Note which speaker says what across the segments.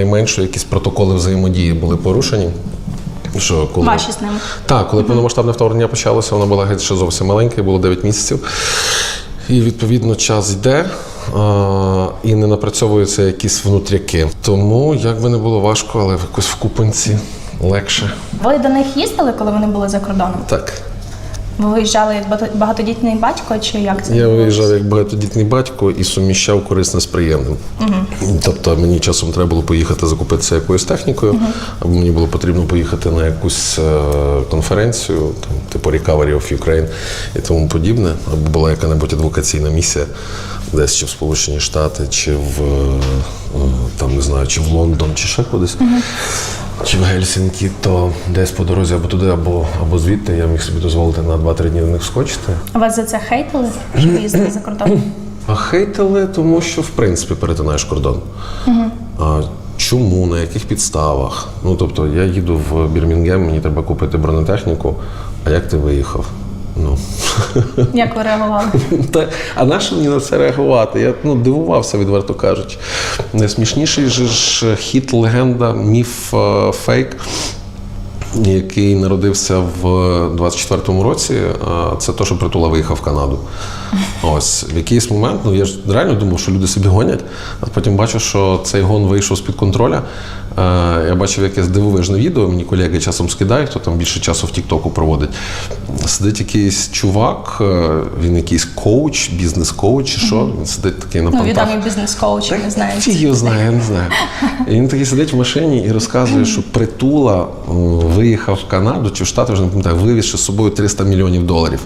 Speaker 1: Найменше якісь протоколи взаємодії були порушені. Що коли
Speaker 2: Ваші з ними.
Speaker 1: так, коли повномасштабне вторгнення почалося, вона була геть ще зовсім маленька, було 9 місяців. І відповідно час йде а, і не напрацьовуються якісь внутряки. Тому як би не було важко, але якось в купанці легше.
Speaker 2: Ви до них їздили, коли вони були за кордоном?
Speaker 1: Так.
Speaker 2: Ви виїжджали як багатодітний батько, чи як це?
Speaker 1: Я виїжджав як багатодітний батько і суміщав корисне з приємним. Тобто мені часом треба було поїхати закупитися якоюсь технікою, або мені було потрібно поїхати на якусь е, конференцію, там, типу Recovery of Ukraine і тому подібне, або була яка-небудь адвокаційна місія десь чи в Сполучені Штати, чи в е, е, там не знаю, чи в Лондон, чи ще кудись. Чи в Гельсінкі, то десь по дорозі або туди, або, або звідти я міг собі дозволити на 2-3 дні до них скочити.
Speaker 2: А Вас за це хейтили, що ви їздили за кордон?
Speaker 1: А хейтили, тому що в принципі перетинаєш кордон. А чому, на яких підставах? Ну тобто, я їду в Бірмінгем, мені треба купити бронетехніку. А як ти виїхав? Ну
Speaker 2: Як ви реагували?
Speaker 1: та а на що мені на це реагувати? Я ну дивувався, відверто кажучи. Найсмішніший же ж хіт, легенда, міф, е, фейк. Який народився в 24-му році, це те, що притула виїхав в Канаду. Ось в якийсь момент, ну я ж реально думав, що люди собі гонять, а потім бачу, що цей гон вийшов з-під контроля. Я бачив якесь дивовижне відео, мені колеги часом скидають, хто там більше часу в Тіктоку проводить. Сидить якийсь чувак, е, він якийсь коуч, бізнес-коуч, що. Він сидить такий на
Speaker 2: Ну, відомий бізнес-коуч, не знаю.
Speaker 1: Його знає, я не знаю. І він такий сидить в машині і розказує, що притула виїхав в Канаду чи в Штати, вже не пам'ятаю, вивізши з собою 300 мільйонів доларів.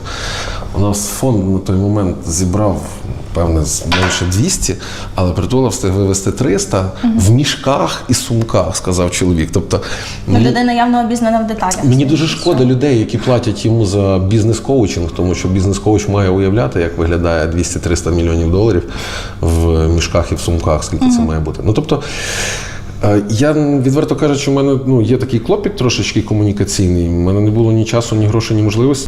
Speaker 1: У нас фонд на той момент зібрав. Певне, з- менше 200, але притула встиг вивезти 300 в мішках і сумках, сказав чоловік. Тобто
Speaker 2: Ну, людина явно обізнана в деталях.
Speaker 1: Мені дуже шкода людей, які платять йому за бізнес-коучинг, тому що бізнес-коуч має уявляти, як виглядає 200-300 мільйонів доларів в мішках і в сумках, скільки це має бути. Ну тобто. е, Я відверто кажучи, у мене ну є такий клопіт трошечки комунікаційний. У мене не було ні часу, ні грошей, ні можливості.